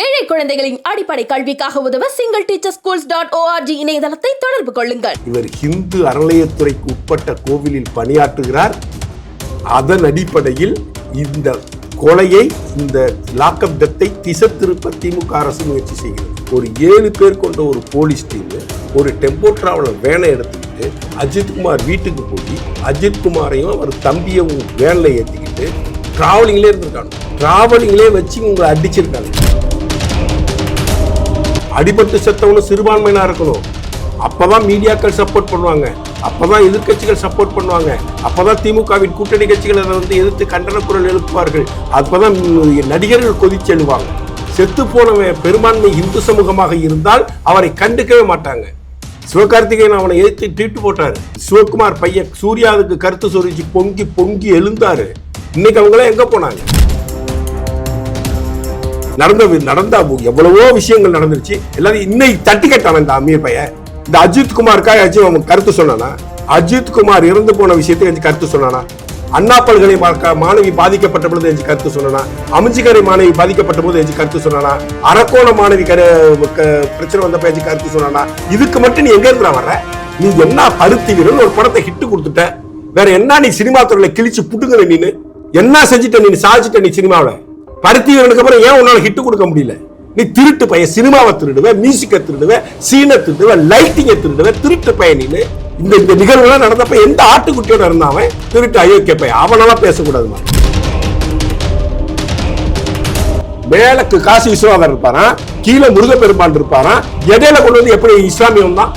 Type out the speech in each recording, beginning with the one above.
ஏழை குழந்தைகளின் அடிப்படை கல்விக்காக உதவ single teacher schools dot O R G இணையதளத்தை தொடர்பு கொள்ளுங்கள். இவர் ஹிந்து அறநிலையத்துறைக்கு உட்பட்ட கோவிலில் பணியாற்றுகிறார். அதன் அடிப்படையில் இந்த கொலையை இந்த லாக்அப் டெத்தை திசை திருப்ப திமுக அரசு முயற்சி செய்கிறது. ஒரு ஏழு பேர் கொண்ட ஒரு போலீஸ் டீம் ஒரு டெம்போ டிராவலர் வேனை எடுத்துக்கிட்டு அஜித்குமார் வீட்டுக்கு போய் அஜித்குமாரையும் அவர் தம்பியும் வேனில் ஏற்றிக்கிட்டு டிராவலிங்லேயே இருந்திருக்காங்க. டிராவலிங்லேயே வச்சு உங்களை அடிச்சிருக்காங்க. அடிபட்டு செத்தவனும் சிறுபான்மையினா இருக்கணும். அப்பதான் மீடியாக்கள் சப்போர்ட் பண்ணுவாங்க. அப்பதான் எதிர்க்கட்சிகள் சப்போர்ட் பண்ணுவாங்க. அப்பதான் திமுகவின் கூட்டணி கட்சிகள் அதை வந்து எதிர்த்து கண்டன குரல் எழுப்புவார்கள். அப்பதான் நடிகர்கள் நடிகர்கள் கொதிச்செழுவாங்க செத்து போனவன் பெரும்பான்மை இந்து சமூகமாக இருந்தால் அவரை கண்டுக்கவே மாட்டாங்க. சிவகார்த்திகேயன் அவனை எதிர்த்து ட்வீட் போட்டாரு. சிவகுமார் பையன் சூர்யாவுக்கு கருத்து சொரிச்சு பொங்கி பொங்கி எழுந்தாரு. இன்னைக்கு அவங்களாம் எங்க போனாங்க? நடந்த நடந்தா நடந்த எவ்வளவோ விஷயங்கள் நடந்துருச்சு. எல்லாரும் இன்னைக்கு தட்டி கட்டான இந்த அமீர் பையன். இந்த அஜித் குமாருக்காக அஜித் அவன் கருத்து சொன்னானா? அஜித் குமார் இறந்து போன விஷயத்தை கருத்து சொன்னானா? அண்ணா பல்கலை மாணவி பாதிக்கப்பட்ட பொழுது எஞ்சி கருத்து சொன்னா அமைஞ்சிக்கரை மாணவி பாதிக்கப்பட்ட போது எஞ்சி கருத்து சொன்னானா? அரக்கோண மாணவி கரு க- பிரச்சனை வந்தப்ப எஞ்சி கருத்து சொன்னானா? இதுக்கு மட்டும் நீ எங்க இருந்தா வர்ற? நீ என்ன பருத்திவிரல் ஒரு படத்தை ஹிட் கொடுத்துட்ட. வேற என்ன நீ சினிமா துறையில கிழிச்சு புட்டுங்கிற நீனு? என்ன செஞ்சுட்ட நீ சாதிச்சிட்ட நீ சினிமாவில? பருத்தி வீரனுக்கு அப்புறம் ஏன் உன்னால ஹிட் கொடுக்க முடியல? நீ திருட்டு பையன் சினிமாவை திருடுவ மியூசிக்கை திருடுவ சீனை திருடுவ லைட்டிங்கை திருடுவ திருட்டு பையன் நீனு. இந்த இந்த நிகழ்வுலாம் நடந்தப்ப எந்த ஆட்டுக்குட்டியோட இருந்தாவன் திருட்டு அயோக்கிய பையன்? அவனெல்லாம் பேசக்கூடாதுமா. மேலக்கு காசி விஸ்வநாதர் இருப்பாரா? கீழே முருகப்பெருமான் இருப்பாரா? இடையில கொண்டு வந்து எப்படி இஸ்லாமியம் தான்?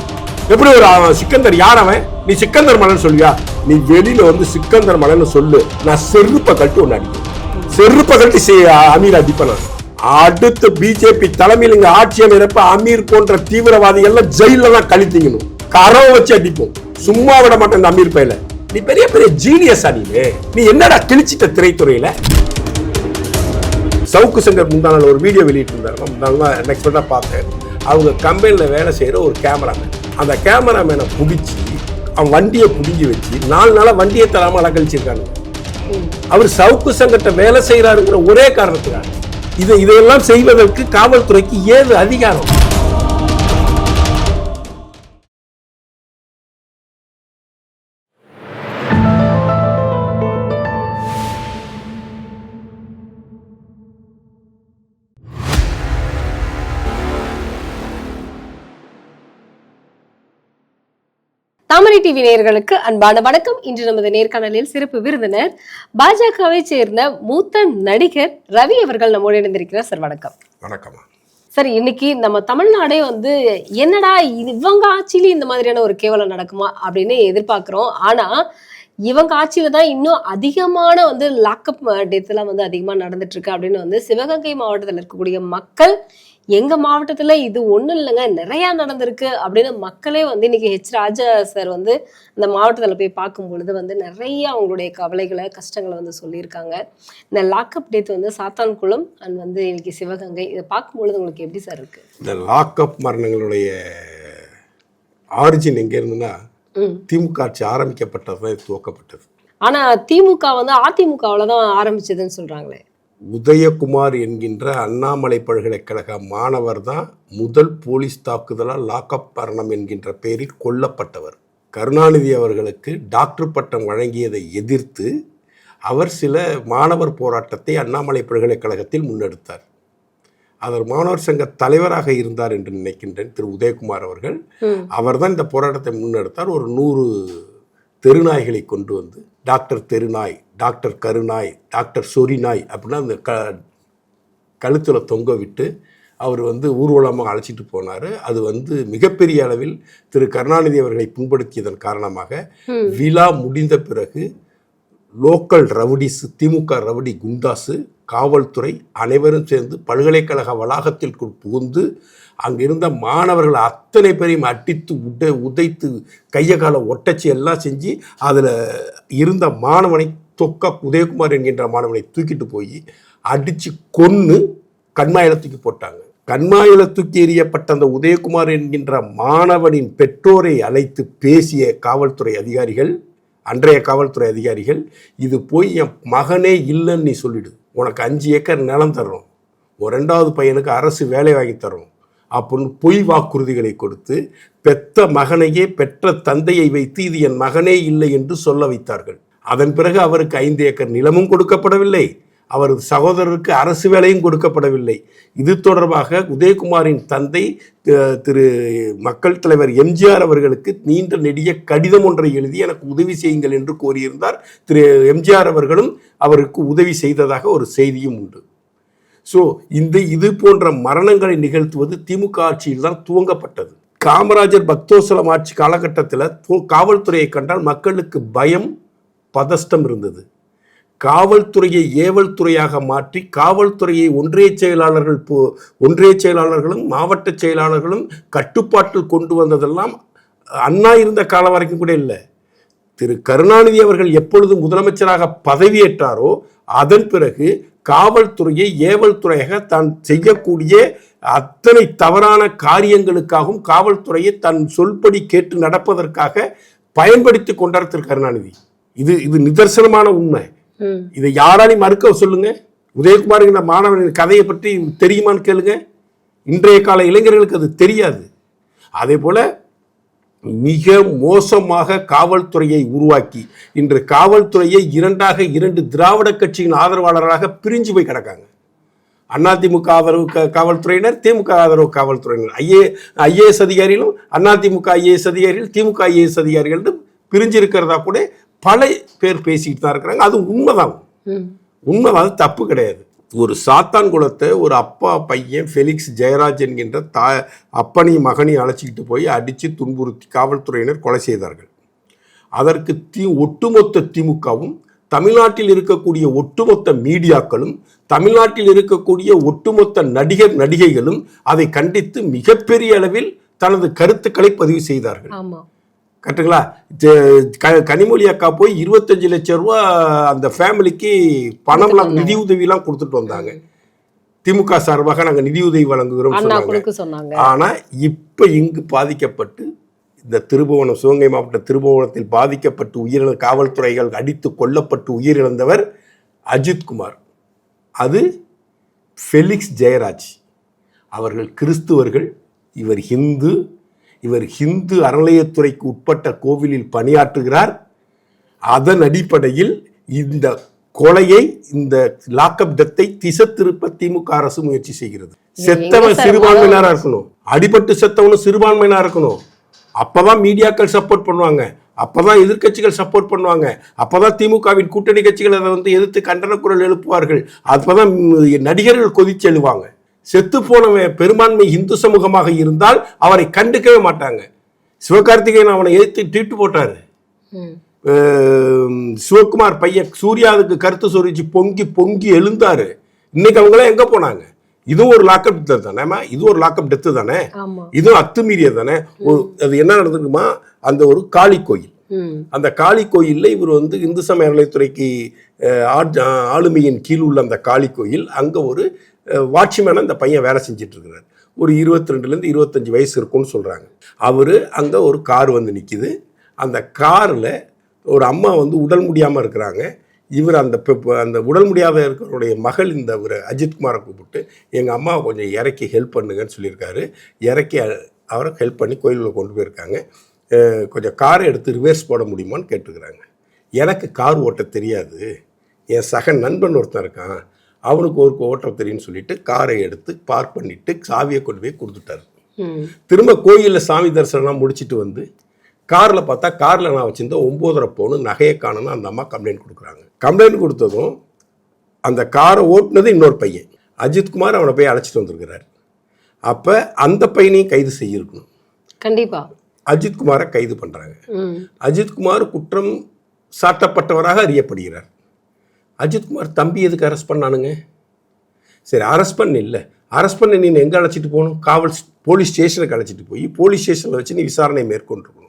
எப்படி ஒரு அவன் சிக்கந்தர் யார் அவன்? நீ சிக்கந்தர் மலன் சொல்லியா நீ வெளியில வந்து சிக்கந்தர் மலன்னு சொல்லு. நான் செருப்பை கட்டி ஒன்று அடிப்பேன் செருப்பை கட்டி அமீர் அடிப்பேன்? நான் அடுத்து பிஜேபி தலைமையில் இங்க ஆட்சி அமைறப்ப அமீர் போன்ற தீவிரவாதிகள்லாம் ஜெயில தான் கழித்திங்கணும். கரவை வச்சு அடிப்போம். சும்மா விட மாட்டேன் இந்த அமீர் பையில. நீ பெரிய பெரிய ஜீனியஸ் அணிலே நீ. என்னடா கிழிச்சிட்ட திரைத்துறையில? சவுக்கு சங்கர் முந்தானால் ஒரு வீடியோ வெளியிட்டிருந்தாரு. முந்தானா நெக்ஸ்ட் பார்த்தேன். அவங்க கம்பெனியில் வேலை செய்கிற ஒரு கேமராமேன் அந்த கேமராமேனை பிடிச்சி அவன் வண்டியை பிடுங்கி வச்சு நாலு நாளாக வண்டியை தராமல் அலக்கழிச்சிருக்காங்க அவர் சவுக்கு சங்கத்தை வேலை செய்கிறாருங்கிற ஒரே காரணத்துக்காக. இதை இதையெல்லாம் செய்வதற்கு காவல்துறைக்கு ஏது அதிகாரம்? டிவி நேயர்களுக்கு அன்பான வணக்கம். இன்று நமது நேர்காணலில் சிறப்பு விருந்தினர் பாஜகவை சேர்ந்த மூத்த நடிகர் ரவி அவர்கள் நம்மோடு இணைந்திருக்கிறார். சார் வணக்கம். வணக்கமா. சார் இன்னைக்கு நம்ம தமிழ்நாடே வந்து என்னடா இவங்க ஆட்சியில இந்த மாதிரியான ஒரு கேவலம் நடக்குமா அப்படின்னு எதிர்பார்க்கிறோம். ஆனா இவங்க ஆட்சியில தான் இன்னும் அதிகமான வந்து லாக்அப் டெத்லாம் வந்து அதிகமா நடந்துட்டு இருக்கு அப்படின்னு வந்து சிவகங்கை மாவட்டத்தில் இருக்கக்கூடிய மக்கள் எங்க மாவட்டத்துல இது ஒண்ணும் இல்லைங்க. நிறைய நடந்திருக்கு அப்படின்னு மக்களே வந்து இன்னைக்கு ஹெச் ராஜா சார் வந்து அந்த மாவட்டத்துல போய் பார்க்கும் பொழுது வந்து நிறைய அவங்களுடைய கவலைகளை கஷ்டங்களை வந்து சொல்லியிருக்காங்க. இந்த லாக்அப் டெத் வந்து சாத்தான்குளம் அண்ட் வந்து இன்னைக்கு சிவகங்கை. இதை பார்க்கும் பொழுது உங்களுக்கு எப்படி சார் இருக்கு? இந்த லாக்அப் மரணங்களுடைய ஆரிஜின் எங்கே இருந்துன்னா. திமுக ஆட்சி ஆரம்பிக்கப்பட்டது தான் துவக்கப்பட்டது. ஆனா திமுக வந்து அதிமுகவுல தான் ஆரம்பிச்சதுன்னு சொல்றாங்களே. உதயகுமார் என்கின்ற அண்ணாமலை பல்கலைக்கழக மாணவர் தான் முதல் போலீஸ் தாக்குதலால் லாக்அப் மரணம் என்கின்ற பெயரில் கொல்லப்பட்டவர். கருணாநிதி அவர்களுக்கு டாக்டர் பட்டம் வழங்கியதை எதிர்த்து அவர் சில மாணவர் போராட்டத்தை அண்ணாமலை பல்கலைக்கழகத்தில் முன்னெடுத்தார். அவர் மாணவர் சங்க தலைவராக இருந்தார் என்று நினைக்கின்றேன் திரு. உதயகுமார் அவர்கள். அவர்தான் இந்த போராட்டத்தை முன்னெடுத்தார். ஒரு நூறு தெருநாய்களை கொண்டு வந்து டாக்டர் தெருநாய் டாக்டர் கருநாய் டாக்டர் சொரிநாய் அப்படின்னா அந்த க கழுத்தில் தொங்க விட்டு அவர் வந்து ஊர்வலமாக அழைச்சிட்டு போனார் அது வந்து மிகப்பெரிய அளவில் திரு கருணாநிதி அவர்களை புண்படுத்தியதன் காரணமாக. விழா முடிந்த பிறகு local rowdies DMK rowdy goondas காவல்துறை அனைவரும் சேர்ந்து பல்கலைக்கழக வளாகத்திற்குள் புகுந்து அங்கிருந்த மாணவர்கள் அத்தனை பேரையும் அடித்து உட உதைத்து கையை காலை ஒட்டச்சி எல்லாம் செஞ்சு அதில் இருந்த மாணவனை தொக்கா உதயகுமார் என்கின்ற மாணவனை தூக்கிட்டு போய் அடித்து கொன்று கண்மாயில தூக்கி போட்டாங்க. கண்மாயில தூக்கி எறியப்பட்ட அந்த உதயகுமார் என்கின்ற மாணவனின் பெற்றோரை அழைத்து பேசிய காவல்துறை அதிகாரிகள் அன்றைய காவல்துறை அதிகாரிகள் இது போய் என் மகனே இல்லைன்னு நீ சொல்லிடு. உனக்கு அஞ்சு ஏக்கர் நிலம் தர்றோம். ஒரு ரெண்டாவது பையனுக்கு அரசு வேலை வாங்கி தரும் அப்படின்னு பொய் வாக்குறுதிகளை கொடுத்து பெத்த மகனையே பெற்ற தந்தையை வைத்து இது என் மகனே இல்லை என்று சொல்ல வைத்தார்கள். அதன் பிறகு அவருக்கு ஐந்து ஏக்கர் நிலமும் கொடுக்கப்படவில்லை. அவரது சகோதரருக்கு அரசு வேலையும் கொடுக்கப்படவில்லை. இது தொடர்பாக உதயகுமாரின் தந்தை திரு மக்கள் தலைவர் எம்ஜிஆர் அவர்களுக்கு நீண்ட நெடிய கடிதம் ஒன்றை எழுதி எனக்கு உதவி செய்யுங்கள் என்று கோரியிருந்தார். திரு எம்ஜிஆர் அவர்களும் அவருக்கு உதவி செய்ததாக ஒரு செய்தியும் உண்டு. ஸோ இந்த இது போன்ற மரணங்களை நிகழ்த்துவது திமுக ஆட்சியில் தான் துவங்கப்பட்டது. காமராஜர் பக்தோசலம் ஆட்சி காலகட்டத்தில் காவல்துறையை கண்டால் மக்களுக்கு பயம் பதஷ்டம் இருந்தது. காவல்துறையை ஏவல் துறையாக மாற்றி காவல்துறையை ஒன்றிய செயலாளர்கள் போ- ஒன்றிய செயலாளர்களும் மாவட்ட செயலாளர்களும் கட்டுப்பாட்டில் கொண்டு வந்ததெல்லாம் அண்ணா இருந்த காலம் வரைக்கும் கூட இல்லை. திரு கருணாநிதி அவர்கள் எப்பொழுது முதலமைச்சராக பதவியேற்றாரோ அதன் பிறகு காவல்துறையை ஏவல் துறையாக தான் செய்யக்கூடிய அத்தனை தவறான காரியங்களுக்காகவும் காவல்துறையை தன் சொல்படி கேட்டு நடப்பதற்காக பயன்படுத்தி கொண்டார் திரு கருணாநிதி. இது இது நிதர்சனமான உண்மை. இதை யாராலையும் மறுக்க சொல்லுங்க. உதயகுமாருங்கிற மாணவனின் கதையை பற்றி தெரியுமான்னு கேளுங்க. இன்றைய கால இளைஞர்களுக்கு அது தெரியாது. அதே போல மிக மோசமாக காவல்துறையை உருவாக்கி இன்று காவல்துறையை இரண்டாக இரண்டு திராவிட கட்சியின் ஆதரவாளராக பிரிஞ்சு போய் கிடக்காங்க. அதிமுக ஆதரவு காவல்துறையினர் திமுக ஆதரவு காவல்துறையினர். ஐஏ ஐஏஎஸ் அதிகாரிகளும் அதிமுக ஐஏஎஸ் அதிகாரிகள் திமுக ஐஏஎஸ் அதிகாரிகள் பிரிஞ்சு இருக்கிறதா கூட பல பேர் பேசிக்கிட்டு தான் இருக்கிறாங்க. அது உண்மைதான். உண்மைதான். தப்பு கிடையாது. ஒரு சாத்தான் குலத்தை ஒரு அப்பா பையன் ஃபெலிக்ஸ் ஜெயராஜ் என்கின்ற தா அப்பனையும் மகனையும் அழைச்சிக்கிட்டு போய் அடித்து துன்புறுத்தி காவல்துறையினர் கொலை செய்தார்கள். அதற்கு தி ஒட்டுமொத்த திமுகவும் தமிழ்நாட்டில் இருக்கக்கூடிய ஒட்டுமொத்த மீடியாக்களும் தமிழ்நாட்டில் இருக்கக்கூடிய ஒட்டுமொத்த நடிகர் நடிகைகளும் அதை கண்டித்து மிகப்பெரிய அளவில் தனது கருத்துக்களை பதிவு செய்தார்கள். கரெக்டுங்களா க- கனிமொழி அக்கா போய் இருபத்தஞ்சு லட்சம் ரூபா அந்த ஃபேமிலிக்கு பணம்லாம் நிதி உதவிலாம் கொடுத்துட்டு வந்தாங்க. திமுக சார்பாக நாங்கள் நிதி உதவி வழங்குகிறோம் சொன்னாங்க. கொடுக்க சொன்னாங்க. ஆனா இப்ப இங்கு பாதிக்கப்பட்டு இந்த திருபுவனம் சிவகங்கை மாவட்ட திருபுவனத்தில் பாதிக்கப்பட்டு உயிரிழந்த காவல்துறைகள் அடித்து கொல்லப்பட்டு உயிரிழந்தவர் அஜித் குமார். அது ஃபெலிக்ஸ் ஜெயராஜ். அவர்கள் கிறிஸ்துவர்கள் இவர் ஹிந்து இவர் ஹிந்து அறநிலையத்துறைக்கு உட்பட்ட கோவிலில் பணியாற்றுகிறார். அதன் அடிப்படையில் இந்த கொலையை இந்த லாக்அப் டெத்தை திசை திருப்ப திமுக அரசு முயற்சி செய்கிறது. செத்தவன் சார் சிறுபான்மையினரா இருக்கணும். அடிபட்டு செத்தவனும் சிறுபான்மையினா இருக்கணும். அப்பதான் மீடியாக்கள் சப்போர்ட் பண்ணுவாங்க. அப்பதான் எதிர்க்கட்சிகள் சப்போர்ட் பண்ணுவாங்க. அப்பதான் திமுகவின் கூட்டணி கட்சிகள் அதை வந்து எதிர்த்து கண்டன குரல் எழுப்புவார்கள். அப்பதான் நடிகர்கள் கொதிச்சு எழுவாங்க செத்து போனவன் பெரும்பான்மை இந்து சமூகமாக இருந்தால் அவரை கண்டுக்கவே மாட்டாங்க. சிவகார்த்திகேயன் அவனை எதிர்த்து ட்வீட் போட்டாரு. சிவகுமார் பையன் சூர்யாவுக்கு கருத்து சொரிச்சு பொங்கி பொங்கி எழுந்தாரு. இன்னைக்கு அவங்களாம் எங்க போனாங்க? இதுவும் ஒரு லாக்அப் டெத்து தானேமா இது ஒரு லாக்அப் டெத்து தானே? இதுவும் அத்துமீறியது தானே? ஒரு அது என்ன நடந்திருக்குமா? அந்த ஒரு காளி கோயில். அந்த காளி கோயில்ல இவர் வந்து இந்து சமய அறநிலைத்துறைக்கு ஆ- ஆளுமையின் கீழ் உள்ள அந்த காளி கோயில் அங்க ஒரு வாட்ச்மேனாக அந்த பையன் வேலை செஞ்சிட்ருக்கிறார். ஒரு இருபத்தி ரெண்டுலேருந்து இருபத்தஞ்சு வயசு இருக்கும்னு சொல்கிறாங்க அவர் அங்கே ஒரு கார் வந்து நிற்கிது அந்த காரில் ஒரு அம்மா வந்து உடல் முடியாமல் இருக்கிறாங்க. இவர் அந்த அந்த உடல் முடியாத இருக்கிறவருடைய மகள் இந்த ஒரு அஜித்குமாரை கூப்பிட்டு எங்கள் அம்மாவை கொஞ்சம் இறக்கி ஹெல்ப் பண்ணுங்கன்னு சொல்லியிருக்காரு. இறக்கி அவரை ஹெல்ப் பண்ணி கோயிலில் கொண்டு போயிருக்காங்க. கொஞ்சம் காரை எடுத்து ரிவர்ஸ் போட முடியுமான்னு கேட்டுக்கிறாங்க. எனக்கு கார் ஓட்ட தெரியாது. என் சக நண்பன் ஒருத்தன் இருக்கான். அவனுக்கு ஒரு ஓட்ட தெரியும்னு சொல்லிட்டு காரை எடுத்து பார்க் பண்ணிட்டு சாவியை கொண்டு போய் கொடுத்துட்டாரு. திரும்ப கோயிலில் சாமி தரிசனம்லாம் முடிச்சிட்டு வந்து காரில் பார்த்தா காரில் நான் வச்சிருந்த ஒம்போதரை பவுன் நகையை காணும்னு அந்த அம்மா கம்ப்ளைண்ட் கொடுக்குறாங்க. கம்ப்ளைண்ட் கொடுத்ததும் அந்த காரை ஓட்டுனது இன்னொரு பையன். அஜித்குமார் அவனை போய் அழைச்சிட்டு வந்திருக்கிறார். அப்போ அந்த பையனையும் கைது செய்யிருக்கணும் கண்டிப்பா. அஜித்குமாரை கைது பண்ணுறாங்க. அஜித்குமார் குற்றம் சாட்டப்பட்டவராக அறியப்படுகிறார். அஜித்குமார் தம்பி எதுக்கு அரெஸ்ட் பண்ணானுங்க? சரி அரெஸ்ட் பண்ண இல்லை. அரெஸ்ட் பண்ண நீ எங்கே அழைச்சிட்டு போகணும்? காவல் போலீஸ் ஸ்டேஷனுக்கு அழைச்சிட்டு போய் போலீஸ் ஸ்டேஷனில் வச்சு நீ விசாரணை மேற்கொண்டிருக்கணும்.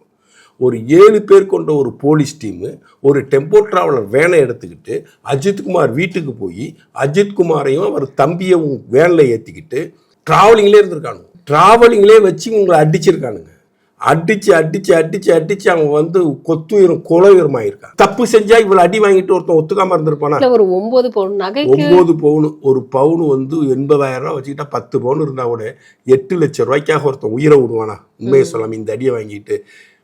ஒரு ஏழு பேர் கொண்ட ஒரு போலீஸ் டீமு ஒரு டெம்போ டிராவலர் வேனை எடுத்துக்கிட்டு அஜித்குமார் வீட்டுக்கு போய் அஜித்குமாரையும் அவர் தம்பியும் வேனில் ஏற்றிக்கிட்டு ட்ராவலிங்லேயே இருந்திருக்கானுங்க. ட்ராவலிங்லேயே வச்சு உங்களை அடிச்சிருக்கானுங்க. அடிச்சு அடிச்சு அடிச்சு அடிச்சு அவன் வந்து கொத்துயிரும் குலயுரமாயிருக்கான் தப்பு செஞ்சா இவ்வளவு அடி வாங்கிட்டு ஒருத்தன் ஒத்துக்காம இருந்திருப்பானா? ஒரு ஒன்பது பவுன் நகைக்கு ஒன்பது பவுன் ஒரு பவுன் வந்து எண்பதாயிரம் ரூபாய் வச்சுக்கிட்டா பத்து பவுன் இருந்தா கூட எட்டு லட்சம் ரூபாய்க்காக ஒருத்தன் உயிரை விடுவானா? உண்மையை சொல்லாம இந்த அடியை வாங்கிட்டு.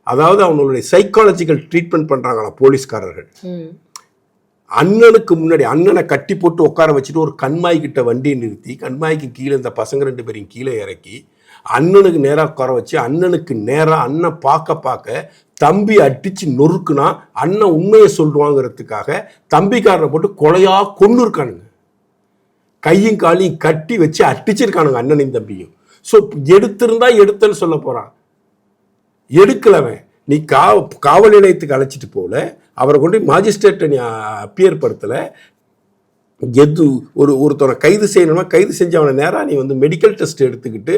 அதாவது அவனுடைய சைக்காலஜிக்கல் ட்ரீட்மெண்ட் பண்றாங்களாம் போலீஸ்காரர்கள். அண்ணனுக்கு முன்னாடி அண்ணனை கட்டி போட்டு உட்கார வச்சுட்டு ஒரு கண்மாய் கிட்ட வண்டியை நிறுத்தி கண்மாய்க்கு கீழே இந்த பசங்க ரெண்டு பேரையும் கீழே இறக்கி அண்ணனுக்கு நேராக குறை வச்சு அண்ணனுக்கு நேராக அண்ணன் பார்க்க பார்க்க தம்பி அடித்து நொறுக்குனா அண்ணன் உண்மையை சொல்லுவாங்கிறதுக்காக தம்பிக்காரனை போட்டு கொலையா கொண்டு இருக்கானுங்க. கையும் காலையும் கட்டி வச்சு அடிச்சிருக்கானுங்க அண்ணனையும் தம்பியும். ஸோ எடுத்திருந்தா எடுத்தன்னு சொல்ல போறான். எடுக்கலவன். நீ கா காவல் நிலையத்துக்கு அழைச்சிட்டு போல அவரை கொண்டு மாஜிஸ்ட்ரேட்டை நீ அப்பியர் படுத்தலை எது ஒரு ஒருத்தனை கைது செய்யணும்னா கைது செஞ்சு அவனை நேராக நீ வந்து மெடிக்கல் டெஸ்ட் எடுத்துக்கிட்டு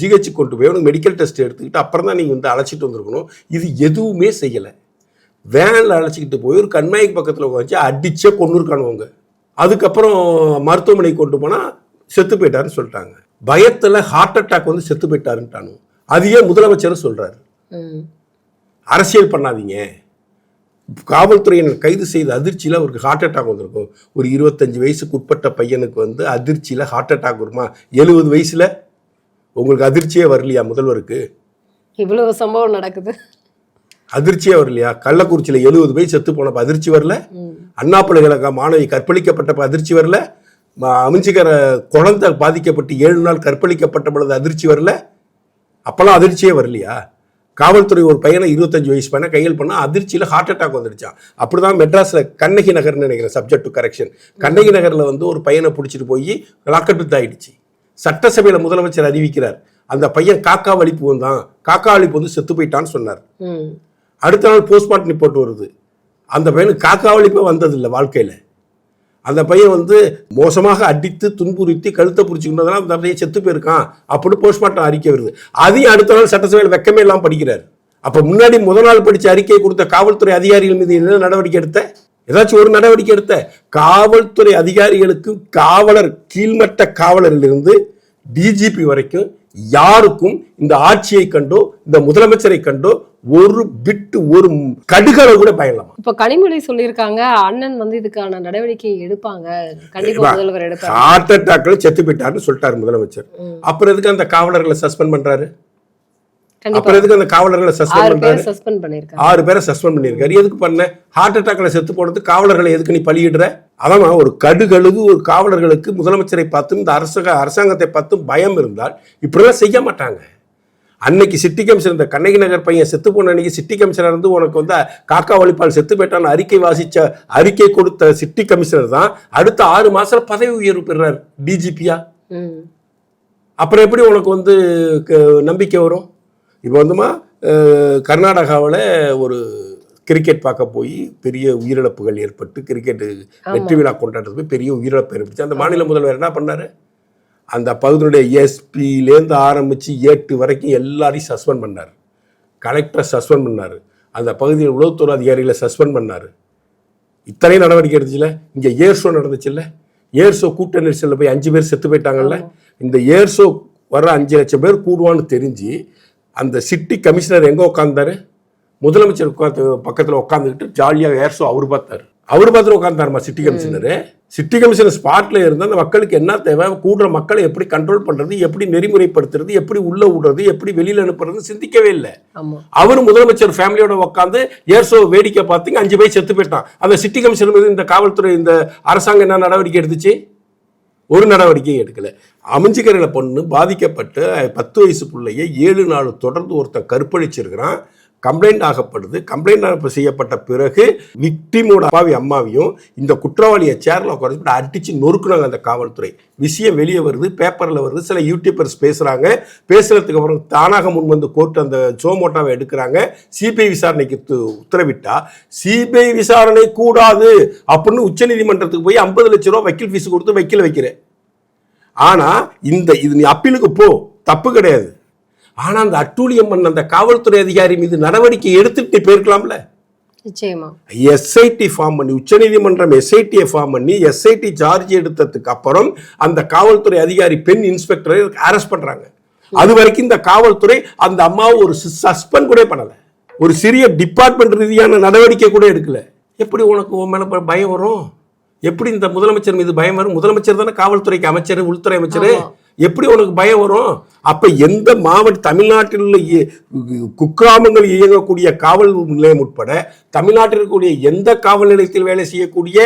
ஜிஹெச் கொண்டு போய் அவனுக்கு மெடிக்கல் டெஸ்ட் எடுத்துக்கிட்டு அப்புறம் தான் நீங்கள் வந்து அழைச்சிட்டு வந்திருக்கணும். இது எதுவுமே செய்யலை. வேனில் அழைச்சிக்கிட்டு போய் ஒரு கண்மாய்க்கு பக்கத்தில் வச்சு அடிச்சே கொண்டு இருக்கானுவங்க அதுக்கப்புறம் மருத்துவமனை கொண்டு போனால் செத்து போயிட்டாருன்னு சொல்லிட்டாங்க. பயத்தில் ஹார்ட் அட்டாக் வந்து செத்து போயிட்டாருன்ட்டானு அதையே முதலமைச்சரும் சொல்கிறாரு. அரசியல் பண்ணாதீங்க. காவல்துறையினர் கைது செய்த அதிர்ச்சியில் அவருக்கு ஹார்ட் அட்டாக் வந்திருக்கும். ஒரு இருபத்தஞ்சு வயசுக்கு உட்பட்ட பையனுக்கு வந்து அதிர்ச்சியில் ஹார்ட் அட்டாக் வருமா? எழுபது வயசில் உங்களுக்கு அதிர்ச்சியே வரலையா முதல்வருக்கு? இவ்வளவு சம்பவம் நடக்குது. அதிர்ச்சியே வரலையா? கள்ளக்குறிச்சியில் எழுபது வயசு செத்து போனப்ப அதிர்ச்சி வரல. அண்ணா பல்கலைக்கழக மாணவி கற்பழிக்கப்பட்டப்ப அதிர்ச்சி வரல? அமைஞ்சிக்கிற குழந்தை பாதிக்கப்பட்டு ஏழு நாள் கற்பழிக்கப்பட்ட பொழுது அதிர்ச்சி வரல? அப்போல்லாம் அதிர்ச்சியே வரலையா? காவல்துறை ஒரு பையனை இருபத்தஞ்சு வயசு பையனை கையில் பண்ணால் அதிர்ச்சியில் ஹார்ட் அட்டாக் வந்துடுச்சான் அப்படி தான் மெட்ராஸில் கண்ணகி நகர்னு நினைக்கிறேன் சப்ஜெக்ட் டு கரெக்ஷன் கண்ணகி நகரில் வந்து ஒரு பையனை பிடிச்சிட்டு போய் லாக்கெட் ஆயிடுச்சு. சட்டசபையில் முதலமைச்சர் அறிவிக்கிறார் அந்த பையன் காக்கா வலிப்பு வந்தான். காக்கா வலிப்பு வந்து செத்து போயிட்டான்னு சொன்னார். அடுத்த நாள் போஸ்ட்மார்ட்டம் ரிப்போர்ட் வருது. அந்த பையனுக்கு காக்காவளிப்பே வந்ததில்லை வாழ்க்கையில். அந்த பையன் வந்து மோசமாக அடித்து துன்புறுத்தி கழுத்தை பிடிச்சிக்கிட்டதுனால அந்த பையன் செத்து போயிருக்கான் அப்படி போஸ்ட்மார்ட்டம் அறிக்கை வருது. அதையும் அடுத்த நாள் சட்டசபையில் வெக்கமே இல்லாமல் படிக்கிறார். அப்போ முன்னாடி முதல் நாள் படித்த அறிக்கையை கொடுத்த காவல்துறை அதிகாரிகள் மீது என்ன நடவடிக்கை எடுத்த? ஏதாச்சும் ஒரு நடவடிக்கை எடுத்த? காவல்துறை அதிகாரிகளுக்கு காவலர் கீழ்மட்ட காவலரிலிருந்து டிஜிபி வரைக்கும் யாருக்கும் இந்த ஆட்சியை கண்டோ இந்த முதலமைச்சரை கண்டோ ஒரு பிட்டு ஒரு கடுகளை கூட பயணம் இப்ப கனிமொழி சொல்லியிருக்காங்க அண்ணன் வந்து இதுக்கான நடவடிக்கை எடுப்பாங்க. கண்டிப்பா முதல்வர் எடுப்பாங்க ஹார்ட் அட்டாக்ல செத்து போயிட்டாருன்னு சொல்லிட்டாரு முதலமைச்சர். அப்புறம் எதுக்கு அந்த காவலர்களை சஸ்பெண்ட் பண்றாரு? அப்புறம் எதுக்கு அந்த காவலர்களை சஸ்பெண்ட் பண்றாரு? சஸ்பெண்ட் ஆறு பேரை சஸ்பெண்ட் பண்ணியிருக்காரு. எதுக்கு பண்ண? ஹார்ட் அட்டாக்ல செத்து போனது காவலர்களை எதுக்கு நீ பலியிடுற? அதான் ஒரு கடுகழுகு ஒரு காவலர்களுக்கு முதலமைச்சரை பார்த்தும் இந்த அரசக அரசாங்கத்தை பார்த்தும் பயம் இருந்தால் இப்படிலாம் செய்ய மாட்டாங்க. அன்னைக்கு சிட்டி கமிஷனர் இந்த கண்ணகி நகர் பையன் செத்து போன அன்னைக்கு சிட்டி கமிஷனர் இருந்து உனக்கு வந்து காக்கா வலிப்பால் செத்து போயிட்டான்னு அறிக்கை வாசிச்ச அறிக்கை கொடுத்த சிட்டி கமிஷனர் தான் அடுத்த ஆறு மாசம் பதவி உயர்வு பெறுறார் டிஜிபியா. அப்புறம் எப்படி உனக்கு வந்து நம்பிக்கை வரும்? இப்போ வந்துமா கர்நாடகாவில் ஒரு கிரிக்கெட் பார்க்க போய் பெரிய உயிரிழப்புகள் ஏற்பட்டு கிரிக்கெட் வெற்றி விழா கொண்டாடுறது போய் பெரிய உயிரிழப்பு ஏற்பட்டுச்சு. அந்த மாநில முதல்வர் என்ன பண்ணாரு? அந்த பகுதியினுடைய எஸ்பிலேருந்து ஆரம்பித்து ஏட்டு வரைக்கும் எல்லாரையும் சஸ்பெண்ட் பண்ணார். கலெக்டரை சஸ்பெண்ட் பண்ணார். அந்த பகுதியில் உளவுத்துறை அதிகாரிகளை சஸ்பெண்ட் பண்ணார். இத்தனை நடவடிக்கை எடுத்துச்சுல? இங்கே ஏர் ஷோ நடந்துச்சுல்ல ஏர் ஷோ கூட்ட நெரிசலில் போய் அஞ்சு பேர் செத்து போயிட்டாங்கல்ல? இந்த ஏர் ஷோ வர அஞ்சு லட்சம் பேர் கூடுவான்னு தெரிஞ்சு அந்த சிட்டி கமிஷனர் எங்கே உட்காந்தாரு முதலமைச்சர் உட்காந்து பக்கத்தில் உட்காந்துக்கிட்டு ஜாலியாக ஏர் ஷோ அவர் பார்த்தாரு. அவர் பார்த்துட்டு உட்காந்தாருமா சிட்டி கமிஷனரு சிட்டி கமிஷனர் ஸ்பாட்ல இருந்து அந்த மக்களுக்கு என்ன தேவை? கூடுற மக்களை எப்படி கண்ட்ரோல் பண்றது? எப்படி நெறிமுறைப்படுத்துறது? எப்படி உள்ள விடுறது? எப்படி வெளியில அனுப்புறது சிந்திக்கவே இல்லை. ஆமா. அவரும் முதலமைச்சர் ஃபேமிலியோட உட்காந்து ஏர் ஷோ வேடிக்கை பார்த்தீங்க அஞ்சு பேர் செத்து போயிட்டான். அந்த சிட்டி கமிஷனர் மீது இந்த காவல்துறை இந்த அரசாங்கம் என்ன நடவடிக்கை எடுத்துச்சு? ஒரு நடவடிக்கையும் எடுக்கலை. அமைஞ்சிக்கரையில் பொண்ணு பாதிக்கப்பட்டு பத்து வயசு பிள்ளைய ஏழு நாள் தொடர்ந்து ஒருத்தன் கற்பழிச்சிருக்கிறான். கம்ப்ளைண்ட் ஆகப்படுது. கம்ப்ளைண்ட் செய்யப்பட்ட பிறகு விக்டிமோட அப்பாவி அம்மாவையும் இந்த குற்றவாளியை சேரில் உட்காந்து அடிச்சு நொறுக்குனாங்க அந்த காவல்துறை. விஷயம் வெளியே வருது பேப்பரில் வருது. சில யூடியூபர்ஸ் பேசுகிறாங்க பேசுகிறதுக்கு அப்புறம் தானாக முன் வந்து கோர்ட் அந்த ஜோமோட்டாவை எடுக்கிறாங்க. சிபிஐ விசாரணைக்கு உத்தரவிட்டா சிபிஐ விசாரணை கூடாது அப்படின்னு உச்சநீதிமன்றத்துக்கு போய் ஐம்பது லட்ச ரூபா வக்கீல் ஃபீஸ் கொடுத்து வக்கீல் வைக்கிறேன். ஆனால் இந்த இது நீ அப்பீலுக்கு போ. தப்பு கிடையாது. ஆனா அந்த அட்டூழியம் பண்ண அந்த காவல்துறை அதிகாரி மீது நடவடிக்கை எடுத்துட்டு போயிருக்கலாம்ல? எஸ்ஐடி ஃபார்ம் பண்ணி உச்சநீதிமன்றம் எஸ்ஐடியை ஃபார்ம் பண்ணி எஸ்ஐடி சார்ஜ் எடுத்ததுக்கு அப்புறம் அந்த காவல்துறை அதிகாரி பெண் இன்ஸ்பெக்டரை அரெஸ்ட் பண்றாங்க. அது வரைக்கும் இந்த காவல்துறை அந்த அம்மாவை ஒரு சஸ்பெண்ட் கூட பண்ணல. ஒரு சிறிய டிபார்ட்மெண்ட் ரீதியான நடவடிக்கை கூட எடுக்கல. எப்படி உனக்கு உன் மேல பயம் வரும்? எப்படி இந்த முதலமைச்சர் மீது பயம் வரும்? முதலமைச்சர் தானே காவல்துறைக்கு அமைச்சர் உள்துறை அமைச்சர். எப்படி உனக்கு பயம் வரும்? அப்ப எந்த மாவட்ட தமிழ்நாட்டில் உள்ள குக்கிராமங்கள் இயங்கக்கூடிய காவல் நிலையம் உட்பட தமிழ்நாட்டில் இருக்கக்கூடிய எந்த காவல் நிலையத்தில் வேலை செய்யக்கூடிய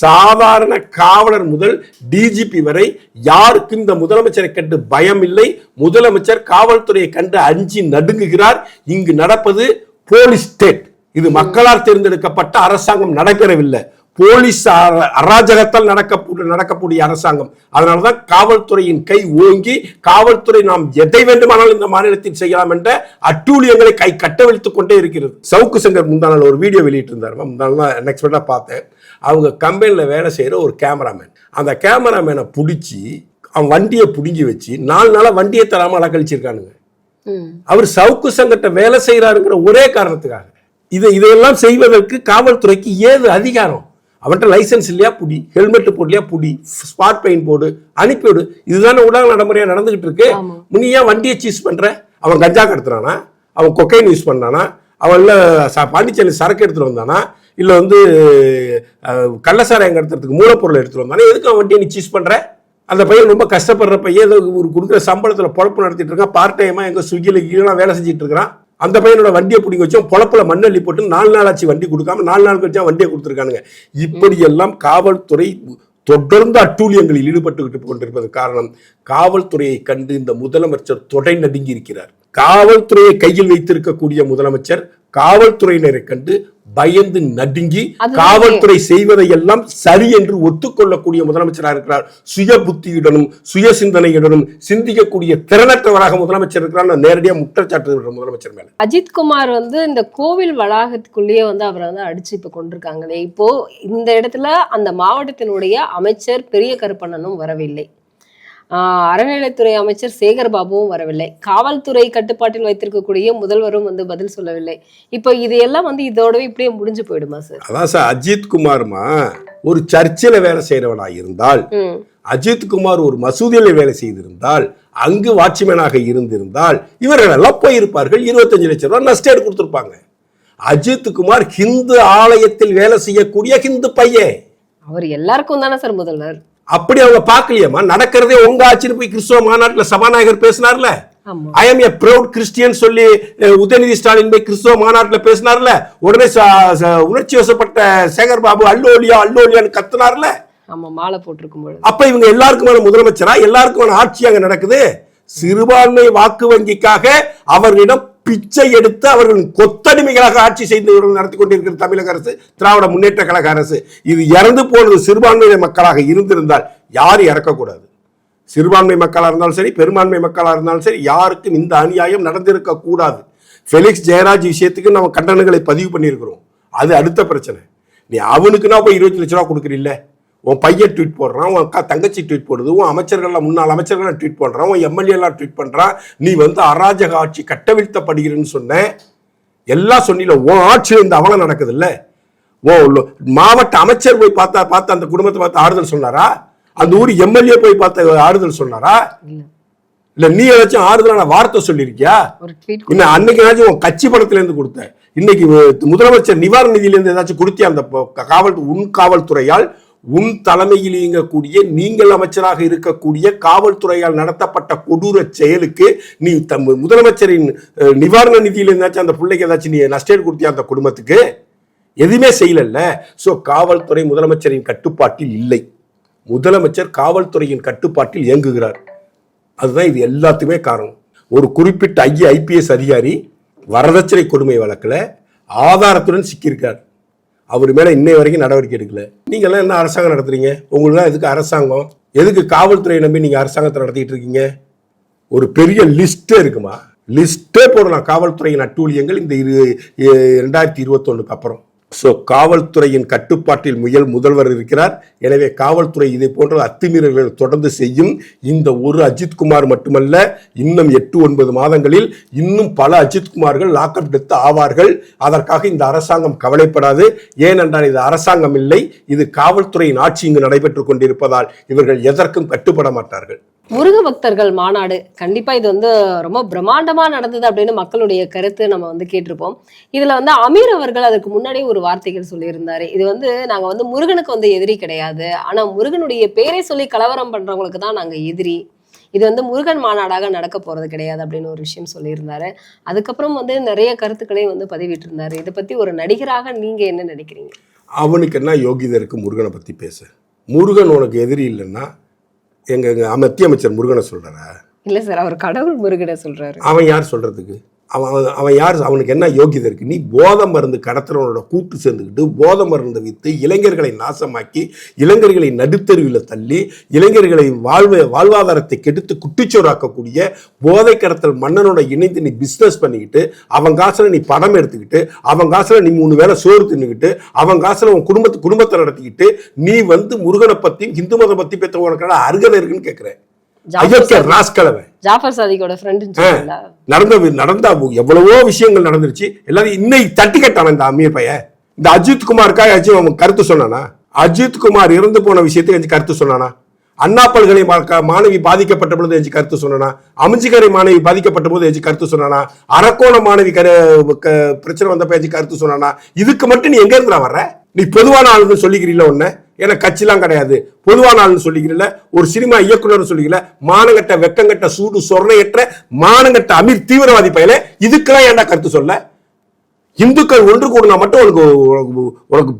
சாதாரண காவலர் முதல் டிஜிபி வரை யாருக்கும் இந்த முதலமைச்சரை கண்டு பயம் இல்லை? முதலமைச்சர் காவல்துறையை கண்டு அஞ்சி நடுங்குகிறார். இங்கு நடப்பது போலீஸ் ஸ்டேட். இது மக்களால் தேர்ந்தெடுக்கப்பட்ட அரசாங்கம் நடக்கிறவில்லை போலீஸ் அர- அராஜகத்தால் நடக்க நடக்கக்கூடிய அரசாங்கம். அதனாலதான் காவல்துறையின் கை ஓங்கி காவல்துறை நாம் எதை வேண்டுமானாலும் இந்த மாநிலத்தில் செய்யலாம் என்ற அட்டூழியங்களை கை கட்டவிழ்த்துக் கொண்டே இருக்கிறது. சவுக்கு சங்கர் முந்தா நாள் ஒரு வீடியோ வெளியிட்டு இருந்தார் முந்தா நாள் அன்எக்ஸ்பெக்டா பார்த்தேன். அவங்க கம்பெனியில் வேலை செய்யற ஒரு கேமராமேன் அந்த கேமராமேனை பிடிச்சி அவன் வண்டியை பிடுங்கி வச்சு நாலு நாளா வண்டியை தராம அலக்கழிச்சிருக்கானுங்க. அவர் சவுக்கு சங்கத்தை வேலை செய்யறாருங்கிற ஒரே காரணத்துக்காக. இதை இதையெல்லாம் செய்வதற்கு காவல்துறைக்கு ஏது அதிகாரம்? அவன்கிட்ட லைசென்ஸ் இல்லையா? புடி. ஹெல்மெட் போடலையா? புடி. ஸ்பாட் பெயின் போடு. அனுப்பிவிடு. இதுதானே உலக நடைமுறையா நடந்துகிட்டு இருக்கு ஏன் வண்டியை சீஸ் பண்ற? அவன் கஞ்சா கடத்துறானா? அவன் கொக்கைன் யூஸ் பண்ணானா? அவன் இல்ல பாண்டிச்சேரி சரக்கு எடுத்துட்டு வந்தானா? இல்ல வந்து கள்ளசாராயம் கடத்துறதுக்கு மூலப்பொருள் எடுத்துட்டு வந்தானா? எதுக்கு அவன் வண்டியை நீ சீஸ் பண்ற? அந்த பையன் ரொம்ப கஷ்டப்படுற பையன் ஏதோ ஒரு கொடுக்குற சம்பளத்துல பொழப்பு நடத்திட்டு இருக்கான். பார்ட் டைமா எங்க ஸ்விக்கில கீழே வேலை செஞ்சுட்டு இருக்கிறான். அந்த பையனோட வண்டியை பிடிங்க வச்சோம். பொழப்பில் மண்ணள்ளி போட்டு நாலு நாள் ஆச்சு வண்டி கொடுக்காம நாலு நாள் கழிச்சா வண்டியை கொடுத்துருக்கானுங்க. இப்படியெல்லாம் காவல்துறை தொடர்ந்து அட்டூழியங்களில் ஈடுபட்டு கொண்டிருப்பது காரணம். காவல்துறையை கண்டு இந்த முதலமைச்சர் தொடை நடுங்கி இருக்கிறார். காவல்துறையை கையில் வைத்திருக்கக்கூடிய முதலமைச்சர் காவல்துறையினரை கண்டு பயந்து நடுங்கி காவல்துறை செய்வதையெல்லாம் சரி என்று ஒத்துக்கொள்ளக்கூடிய முதலமைச்சராக இருக்கிறார். சுய புத்தியுடனும் சுய சிந்தனையுடனும் சிந்திக்கக்கூடிய திறனற்றவராக முதலமைச்சர் இருக்கிறார். நான் நேரடியா முற்றச்சாட்டு முதலமைச்சர் மேல. அஜித் குமார் வந்து இந்த கோவில் வளாகத்துக்குள்ளேயே வந்து அவரை வந்து அடிச்சு இப்ப கொண்டிருக்காங்களே. இப்போ இந்த இடத்துல அந்த மாவட்டத்தினுடைய அமைச்சர் பெரிய கருப்பண்ணனும் வரவில்லை. அறநிலைத்துறை அமைச்சர் சேகர் பாபுவும் வரவில்லை. காவல்துறை கட்டுப்பாட்டில் வைத்திருக்கக்கூடிய முதல்வரும் வந்து பதில் சொல்லவில்லை. இப்போ இது எல்லாம் வந்து இதோடவே இப்படியே முடிஞ்சு போயிடுமா சார் அதான் சார் அஜித் குமார்மா ஒரு சர்ச்சில் வேலை செய்யறவனாக இருந்தால் அஜித் குமார் ஒரு மசூதியில் வேலை செய்திருந்தால் அங்கு வாட்ச்மேனாக இருந்திருந்தால் இவர்கள் எல்லாம் போயிருப்பார்கள். இருபத்தஞ்சு லட்சம் ரூபாய் நஷ்டேடு கொடுத்திருப்பாங்க. அஜித் குமார் ஹிந்து ஆலயத்தில் வேலை செய்யக்கூடிய ஹிந்து பையன். அவர் எல்லாருக்கும் தானே சார் முதல்வர்? அப்படி அவங்க பார்க்கலையம்மா. நடக்கிறதே உங்க ஆட்சின்னு போய் கிறிஸ்துவ மாநாட்டுல சபாநாயகர் பேசினார்ல? I am a proud Christian சொல்லி உதயநிதி ஸ்டாலின் போய் கிறிஸ்துவ மாநாட்டுல பேசினார்ல? உடனே உணர்ச்சி வசப்பட்ட சேகர் பாபு அல்லோலியா அல்லோலியான்னு கத்துனார்ல? ஆமா மாலை போட்டிருக்கும் அப்ப இவங்க எல்லாருக்குமான முதலமைச்சரா? எல்லாருக்குமான ஆட்சி அங்க நடக்குது. சிறுபான்மை வாக்கு வங்கிக்காக அவர்களிடம் பிச்சை எடுத்து அவர்கள் கொத்தடிமைகளாக ஆட்சி செய்தவர்கள் நடத்தி கொண்டிருக்கிற தமிழக அரசு திராவிட முன்னேற்ற கழக அரசு இது இறந்து போனது சிறுபான்மை மக்களாக இருந்திருந்தால் யாரும் இறக்கக்கூடாது. சிறுபான்மை மக்களாக இருந்தாலும் சரி பெரும்பான்மை மக்களாக இருந்தாலும் சரி யாருக்கும் இந்த அநியாயம் நடந்திருக்க கூடாது. ஃபெலிக்ஸ் ஜெயராஜ் விஷயத்துக்கு நம்ம கண்டனங்களை பதிவு பண்ணியிருக்கிறோம். அது அடுத்த பிரச்சனை. நீ அவனுக்குன்னா போய் இருபத்தி லட்ச ரூபா கொடுக்குறீல்ல? உன் பையன் ட்வீட் போடுறான் உன் அக்கா தங்கச்சி ட்வீட் போடுது உன் அமைச்சர்கள்லாம் முன்னாள் அமைச்சர்கள்லாம் ட்வீட் பண்றான் உன் எம்எல்ஏ எல்லாம் ட்வீட் பண்றான் நீ வந்து அராஜக ஆட்சி கட்டவிழ்த்தப்படுகிறேன்னு சொன்ன எல்லாம் சொன்னில உன் ஆட்சியில் இந்த அவலம் நடக்குது இல்ல மாவட்ட அமைச்சர் போய் பார்த்தா பார்த்து அந்த குடும்பத்தை பார்த்து ஆறுதல் சொன்னாரா? அந்த ஊர் எம்எல்ஏ போய் பார்த்து ஆறுதல் சொன்னாரா? இல்ல. நீ ஏதாச்சும் ஆறுதலான வார்த்தை சொல்லியிருக்கியா? இன்னும் அன்னைக்கு உன் கட்சி படத்துல இருந்து கொடுத்த. இன்னைக்கு முதலமைச்சர் நிவாரண நிதியில இருந்து ஏதாச்சும் கொடுத்தியா அந்த காவல் உன் காவல்துறையால்? உன் தலைமையில் இயங்கக்கூடிய நீங்கள் அமைச்சராக இருக்கக்கூடிய காவல்துறையால் நடத்தப்பட்ட கொடூர செயலுக்கு நீ தம் முதலமைச்சரின் நிவாரண நிதியில் இருந்தாச்சும் அந்த பிள்ளைக்கு ஏதாச்சும் நீ நஷ்டம் கொடுத்தியா அந்த குடும்பத்துக்கு? எதுவுமே செய்யலல்ல. ஸோ காவல்துறை முதலமைச்சரின் கட்டுப்பாட்டில் இல்லை. முதலமைச்சர் காவல்துறையின் கட்டுப்பாட்டில் இயங்குகிறார். அதுதான் இது எல்லாத்துக்குமே காரணம். ஒரு குறிப்பிட்ட ஐஏ ஐபிஎஸ் அதிகாரி வரதட்சணை கொடுமை வழக்கில் ஆதாரத்துடன் சிக்கியிருக்கார். அவர் மேலே இன்னை வரைக்கும் நடவடிக்கை எடுக்கல. நீங்கள்லாம் என்ன அரசாங்கம் நடத்துறீங்க? உங்களுக்குலாம் எதுக்கு அரசாங்கம்? எதுக்கு காவல்துறையை நம்பி நீங்கள் அரசாங்கத்தை நடத்திட்டு இருக்கீங்க? ஒரு பெரிய லிஸ்ட்டே இருக்குமா? லிஸ்ட்டே போடலாம். காவல்துறையின் அட்டூழியங்கள் இந்த இரு ரெண்டாயிரத்தி இருபத்தொன்னுக்கு அப்புறம். ஸோ காவல்துறையின் கட்டுப்பாட்டில் முயல் முதல்வர் இருக்கிறார். எனவே காவல்துறை இதை போன்ற அத்துமீறல்களை தொடர்ந்து செய்யும் இந்த ஒரு அஜித்குமார் மட்டுமல்ல இன்னும் எட்டு ஒன்பது மாதங்களில் இன்னும் பல அஜித்குமார்கள் லாக்அப் டெத் ஆவார்கள். அதற்காக இந்த அரசாங்கம் கவலைப்படாது. ஏனென்றால் இது அரசாங்கம் இல்லை. இது காவல்துறையின் ஆட்சி இங்கு நடைபெற்றுக் கொண்டிருப்பதால் இவர்கள் எதற்கும் கட்டுப்பட மாட்டார்கள். முருக பக்தர்கள் மாநாடு. கண்டிப்பா இது வந்து ரொம்ப பிரம்மாண்டமா நடந்தது அப்படின்னு மக்களுடைய கருத்து நம்ம வந்து கேட்டிருப்போம். இதுல வந்து அமீர் அவர்கள் அதுக்கு முன்னாடியே ஒரு வார்த்தைகள் சொல்லியிருந்தாரு. இது வந்து நாங்க வந்து முருகனுக்கு வந்து எதிரி கிடையாது. ஆனா முருகனுடைய பேரை சொல்லி கலவரம் பண்றவங்களுக்கு தான் நாங்க எதிரி. இது வந்து முருகன் மாநாடாக நடக்க போறது கிடையாது அப்படின்னு ஒரு விஷயம் சொல்லியிருந்தாரு. அதுக்கப்புறம் வந்து நிறைய கருத்துக்களையும் வந்து பதிவிட்டிருந்தாரு. இதை பத்தி ஒரு நடிகராக நீங்க என்ன நினைக்கிறீங்க? அவனுக்கு என்ன யோகிதருக்கு முருகனை பற்றி பேச. முருகன் உனக்கு எதிரி இல்லைன்னா எங்க எங்க மத்திய அமைச்சர் முருகனை சொல்கிறா இல்ல சார் அவர் கடவுள் முருகனை சொல்றாரு. அவன் யார் சொல்கிறதுக்கு அவன் அவன் அவன் யார்? அவனுக்கு என்ன யோக்கியதை இருக்கு? நீ போதை மருந்து கடத்துறவனோட கூட்டு சேர்ந்துக்கிட்டு போதை மருந்து விற்று இளைஞர்களை நாசமாக்கி இளைஞர்களை நடுத்தருவில் தள்ளி இளைஞர்களை வாழ்வ வாழ்வாதாரத்தை கெடுத்து குட்டிச்சோறாக்கக்கூடிய போதை கடத்தல் மன்னனோட இணைந்து நீ பிஸ்னஸ் பண்ணிக்கிட்டு அவன் காசில் நீ படம் எடுத்துக்கிட்டு அவன் காசில் நீ மூணு வேளை சோறு தின்னுக்கிட்டு அவன் காசில் உன் குடும்பத்து குடும்பத்தை நடத்திக்கிட்டு நீ வந்து முருகனை பற்றியும் இந்து மதம் பற்றி பேத்த உனக்கான அருகதை இருக்குன்னு கேட்குறேன் அயோக்கிய சாதிக். ராஸ்கலவன். ஜாஃபர் சாதிக்கோட நடந்த நடந்தா எவ்வளவோ விஷயங்கள் நடந்துருச்சு. எல்லாத்தையும் இன்னைக்கு தட்டி கட்டான இந்த அமீர் பையன். இந்த அஜித் குமாருக்காக ஏதாச்சும் அவன் கருத்து சொன்னானா? அஜித் குமார் இறந்து போன விஷயத்தை ஏதாச்சும் கருத்து சொன்னானா? அண்ணா பல்கலை மாணவி பாதிக்கப்பட்ட பொழுது கருத்து சொன்னானா? அமைஞ்சிக்கரை மாணவி பாதிக்கப்பட்ட போது ஏதாச்சும் கருத்து சொன்னானா? அரக்கோண மாணவி கரு பிரச்சனை வந்தப்ப ஏதாச்சும் கருத்து சொன்னானா? இதுக்கு மட்டும் நீ எங்க இருந்து வர்ற? நீ பொதுவான ஆளுன்னு சொல்லிக்கிறீல்ல ஒன்ன ஏன்னா கட்சிலாம் கிடையாது. பொதுவான ஆள்னு சொல்லிக்கல ஒரு சினிமா இயக்குனர் சொல்லிக்கல மானங்கட்ட வெக்கங்கட்ட சூடு சொர்ணையற்ற மானங்கட்ட அமீர் தீவிரவாதி பயில இதுக்கெல்லாம் ஏன்டா கருத்து சொல்ல? இந்துக்கள் ஒன்று கூடுனா மட்டும் உனக்கு உனக்கு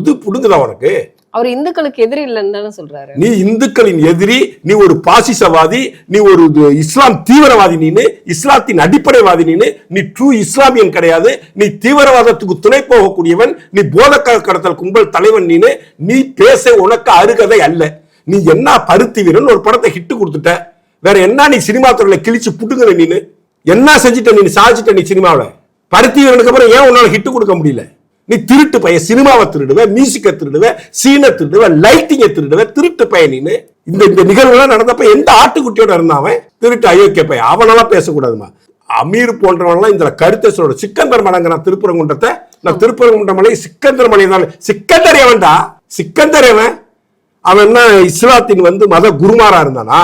இது புடுங்குதா உனக்கு? அவர் இந்துக்களுக்கு எதிரி இல்லைன்னு தானே சொல்றாரு. நீ இந்துக்களின் எதிரி நீ ஒரு பாசிசவாதி நீ ஒரு இஸ்லாம் தீவிரவாதி நீனு இஸ்லாத்தின் அடிப்படைவாதி நீனு நீ ட்ரூ இஸ்லாமியன் கிடையாது நீ தீவிரவாதத்துக்கு துணை போகக்கூடியவன் நீ போதக்க கடத்தல் கும்பல் தலைவன் நீனு நீ பேச உனக்கு அருகதை அல்ல. நீ என்ன பருத்தி வீரன் ஒரு படத்தை ஹிட்டு கொடுத்துட்ட. வேற என்ன நீ சினிமா துறையில கிழிச்சு புட்டுங்கிற நீனு? என்ன செஞ்சுட்ட நீ? சாதிச்சிட்ட நீ சினிமாவில்? பருத்தி வீரனுக்கு அப்புறம் ஏன் உன்னால ஹிட்டு கொடுக்க முடியல? நீ திருட்டு பையன் சினிமாவை திருடுவ மியூசிக்கை திருடுவ சீனை திருடுவ லைட்டிங்கை திருடுவ திருட்டு பையனின்னு நீனு. இந்த இந்த நிகழ்வுலாம் நடந்தப்ப எந்த ஆட்டுக்குட்டியோட இருந்தாவன் அவன் திருட்டு அயோக்கிய பையன்? அவனெல்லாம் பேசக்கூடாதுமா. அமீர் போன்றவன்லாம் இந்த கருத்தை சொல்ற சிக்கந்தர் மலைங்க நான் திருப்பரங்குன்றத்தை நான் திருப்பரங்குன்ற மலை சிக்கந்தர் மலை சிக்கந்தர் எவன்டா? சிக்கந்தர் எவன்? அவன் என்ன இஸ்லாத்தின் வந்து மத குருமாரா இருந்தானா?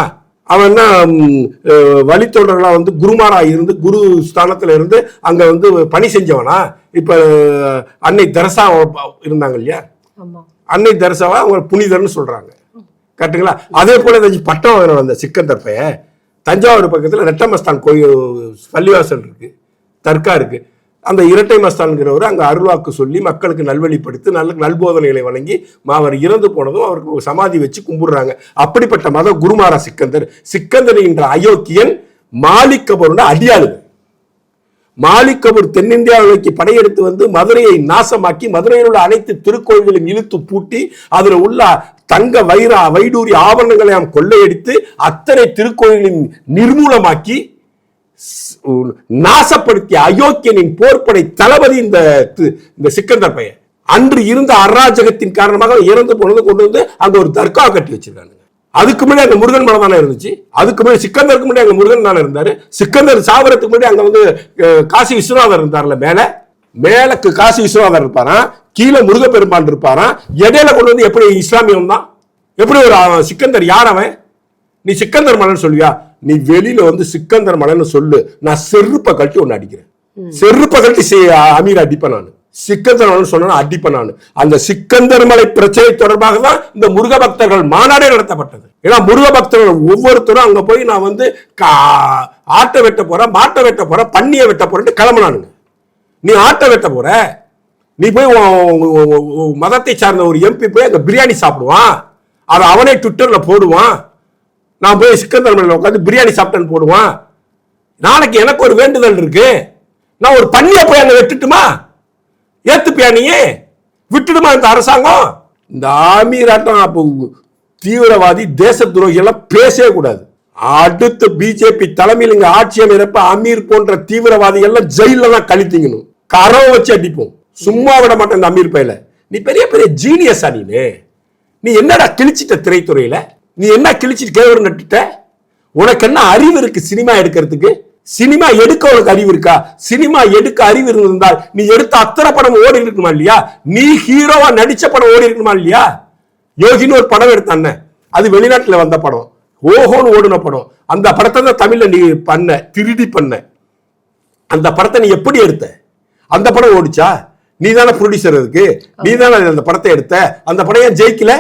அவன் என்ன வழித்தொடர்களா வந்து குருமாரா இருந்து குரு ஸ்தானத்துல இருந்து அங்க வந்து பணி செஞ்சவனா? இப்ப அன்னை தெரசா இருந்தாங்க இல்லையா? அன்னை தெரசாவா அவங்க புனிதர்னு சொல்றாங்க. கரெக்டுங்களா அதே போல இந்த பட்டம் வாங்கின அந்த சிக்கந்தர் பையன் தஞ்சாவூர் பக்கத்துல ரெட்டமஸ்தான் கோயில் பள்ளிவாசல் இருக்கு தர்கா இருக்கு. அந்த இரட்டை மஸ்தான்கிறவர் அங்க அருள்வாக்கு சொல்லி மக்களுக்கு நல்வழிப்படுத்தி நல்ல நல்போதனைகளை வழங்கி அவர் இறந்து போனதும் அவருக்கு ஒரு சமாதி வச்சு கும்பிடுறாங்க. அப்படிப்பட்ட மத குருமாரா சிக்கந்தர் சிக்கந்தர் என்ற அயோக்கியன் மாலிக் அடியாளுங்க. மாலிகபூர் தென்னிந்தியாவை நோக்கி படையெடுத்து வந்து மதுரையை நாசமாக்கி மதுரையில் உள்ள அனைத்து திருக்கோயில்களையும் இழுத்து பூட்டி அதில் உள்ள தங்க வைர வைடூரி ஆபரணங்களை நாம் கொள்ளையடித்து அத்தனை திருக்கோயிலையும் நிர்மூலமாக்கி நாசப்படுத்திய அயோக்கியனின் போர்ப்படை தளபதி இந்த இந்த சிக்கந்தர் பையன். அன்று இருந்த அராஜகத்தின் காரணமாக இறந்து போனது கொண்டு வந்து அங்க ஒரு தர்கா கட்டி வச்சிருக்காங்க. அதுக்கு முன்னாடி அங்க முருகன் மலை தானே இருந்துச்சு? அதுக்கு முன்னாடி சிக்கந்தருக்கு முன்னாடி அங்க முருகன் தானே இருந்தாரு? சிக்கந்தர் சாவரத்துக்கு முன்னாடி அங்க வந்து காசி விஸ்வநாதர் இருந்தார்ல மேல? மேலக்கு காசி விஸ்வநாதர் இருப்பாராம் கீழே முருகப்பெருமான் இருப்பாராம் இடையில கொண்டு வந்து எப்படி இஸ்லாமியம் தான்? எப்படி ஒரு சிக்கந்தர் யார் அவன்? நீ சிக்கந்தர் மலைன்னு சொல்லுவியா? நீ வெளியில வந்து சிக்கந்தர் மலைன்னு சொல்லு. நான் செருப்பை கழட்டி ஒன்னு அடிக்கிறேன். செருப்பை கழட்டி செய்- அமீர் அடிப்பேன் நான். சிக்கந்தர் மலைன்னு சொன்னா அடிப்பேன் நான். அந்த சிக்கந்தர் மலை பிரச்சனை தொடர்பாக தான் இந்த முருக பக்தர்கள் மாநாடே நடத்தப்பட்டது. ஏன்னா முருக பக்தர்கள் ஒவ்வொருத்தரும் அங்க போய் நான் வந்து கா- ஆட்டை வெட்ட போறேன் மாட்டை வெட்ட போறேன் பன்னியை வெட்ட போறேன்ட்டு கிளம்பினானுங்க. நீ ஆட்டை வெட்ட போற? நீ போய் மதத்தை சார்ந்த ஒரு எம்பி போய் அங்க பிரியாணி சாப்பிடுவான். அதை அவனே ட்விட்டர்ல போடுவான். நான் போய் சிக்கந்தர் மலையில் உட்காந்து பிரியாணி சாப்பிட்டேன்னு போடுவான். நாளைக்கு எனக்கு ஒரு வேண்டுதல் இருக்கு. நான் ஒரு பன்னியை போய் அங்க வெட்டுட்டுமா? ஏத்துப்பியா நீ விட்டுடுமா இந்த அரசாங்கம்? இந்த ஆமீராட்டம் அப்போ தீவிரவாதி தேச துரோகியெல்லாம் பேசவே கூடாது. அடுத்து பிஜேபி தலைமையில் இங்க ஆட்சி அமைறப்ப அமீர் போன்ற தீவிரவாதி எல்லாம் ஜெயில தான் கழித்திங்கணும். கரவை வச்சு அடிப்போம். சும்மா விட மாட்டேன் இந்த அமீர் பையில. நீ பெரிய பெரிய ஜீனியஸ் நீனு. நீ என்னடா கிழிச்சிட்ட திரைத்துறையில? நீ என்ன கிழிச்சிட்டு கேவரு நட்டுட்ட? உனக்கு என்ன அறிவு இருக்கு சினிமா எடுக்கிறதுக்கு? சினிமா எடுக்க உனக்கு அறிவு இருக்கா? சினிமா எடுக்க அறிவு இருந்திருந்தால் நீ எடுத்த அத்தனை படம் ஓடி இருக்கணுமா இல்லையா? நீ ஹீரோவா நடிச்ச படம் ஓடி இருக்கணுமா இல்லையா? யோகின்னு ஒரு படம் எடுத்தானே அது வெளிநாட்டுல வந்த படம். ஓஹோன்னு ஓடுன படம். அந்த படத்தை தான் தமிழ்ல நீ பண்ண திருடி பண்ண. அந்த படத்தை நீ எப்படி எடுத்த? அந்த படம் ஓடிச்சா? நீ தானே ப்ரொடியூசர் இருக்கு நீ தானே அந்த படத்தை எடுத்த? அந்த படம் ஏன் ஜெயிக்கல?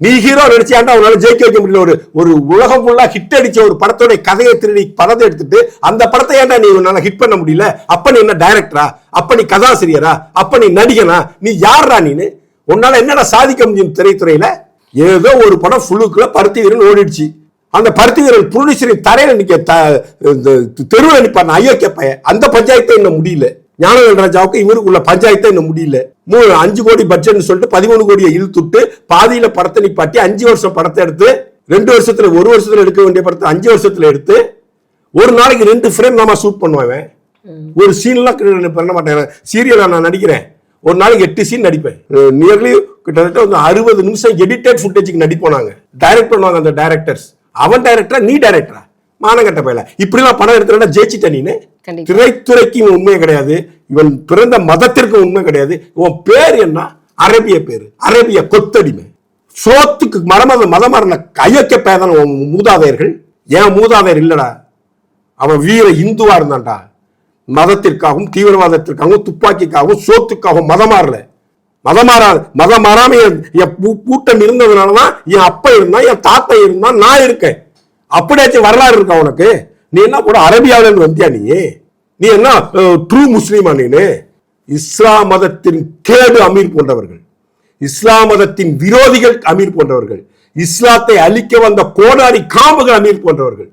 நீ ஹீரோ நடிச்சியாண்டா? அவனால ஜெயிக்க வைக்க முடியல. ஒரு ஒரு உலகம் ஃபுல்லா ஹிட் அடிச்ச ஒரு படத்தோட கதையை திருடி படத்தை எடுத்துட்டு அந்த படத்தை ஏன்டா நீ உன்னால ஹிட் பண்ண முடியல? அப்ப நீ என்ன டைரக்டரா அப்ப நீ கதாசிரியரா? அப்ப நீ நடிகனா? நீ யாரா நீனு? உன்னால என்னடா சாதிக்க முடியும் திரைத்துறையில? ஏதோ ஒரு படம் ஃபுல்லுக்குள்ள பருத்தி வீரன் ஓடிடுச்சு. அந்த பருத்தி வீரன் ப்ரொடியூசரின் தரையில நிக்க த- தெருவில் நிப்பான் அயோக்கிய பையன். அந்த பஞ்சாயத்தை இன்னும் முடியல. ஞானவேல் ராஜாவுக்கு இவருக்குள்ள பஞ்சாயத்தை இன்னும் முடியல. மூணு அஞ்சு கோடி பட்ஜெட்னு சொல்லிட்டு பதிமூணு கோடியை இழுத்துட்டு பாதியில படத்தை நிப்பாட்டி அஞ்சு வருஷம் படத்தை எடுத்து ரெண்டு வருஷத்துல ஒரு வருஷத்துல எடுக்க வேண்டிய படத்தை அஞ்சு வருஷத்துல எடுத்து ஒரு நாளைக்கு ரெண்டு ஃப்ரேம் நாம ஷூட் பண்ணுவேன் ஒரு சீன்லாம் பண்ண மாட்டேன். சீரியலா நான் நடிக்கிறேன். ஒரு நாளைக்கு எட்டு சீன் நடிப்பேன். நியர்லி கிட்டத்தட்ட வந்து அறுபது நிமிஷம் எடிட்டட் ஃபுட்டேஜுக்கு நடிப்போம் நாங்க டைரக்ட் பண்ணுவாங்க அந்த டைரக்டர்ஸ் அவன் டைரக்டரா நீ டைரக்டரா மானகட்ட பயில. இப்படிலாம் படம் எடுத்துட்டா ஜெயிச்சிட்ட நீனு. திரைத்துறைக்கும் இவன் உண்மை கிடையாது. இவன் பிறந்த மதத்திற்கும் உண்மை கிடையாது. இவன் பேர் என்ன? அரேபிய பேரு. அரேபிய கொத்தடிமை. சோத்துக்கு மரமத மதமரண கையக்க பேதான உன் மூதாதையர்கள். ஏன் மூதாதையர் இல்லடா? அவன் வீர இந்துவா இருந்தான்டா. மதத்திற்காகவும் தீவிரவாதத்திற்காகவும் துப்பாக்கிக்காகவும் சோத்துக்காகவும் மதம் மாறல மதம் மாறா மதம் மாறாம என் பூ- கூட்டம் இருந்ததுனாலதான் என் அப்பா இருந்தான் என் தாத்தா இருந்தான் நான் இருக்கேன். அப்படியாச்சும் வரலாறு இருக்கா உனக்கு? நீ என்ன கூட அரபியாவில இருந்து வந்தியா நீ? நீ என்ன ட்ரூ முஸ்லீமா நீனு இஸ்லாம் மதத்தின் கேடு அமீர் போன்றவர்கள். இஸ்லாம் மதத்தின் விரோதிகள் அமீர் போன்றவர்கள். இஸ்லாத்தை அழிக்க வந்த கோடாரி காம்புகள் அமீர் போன்றவர்கள்.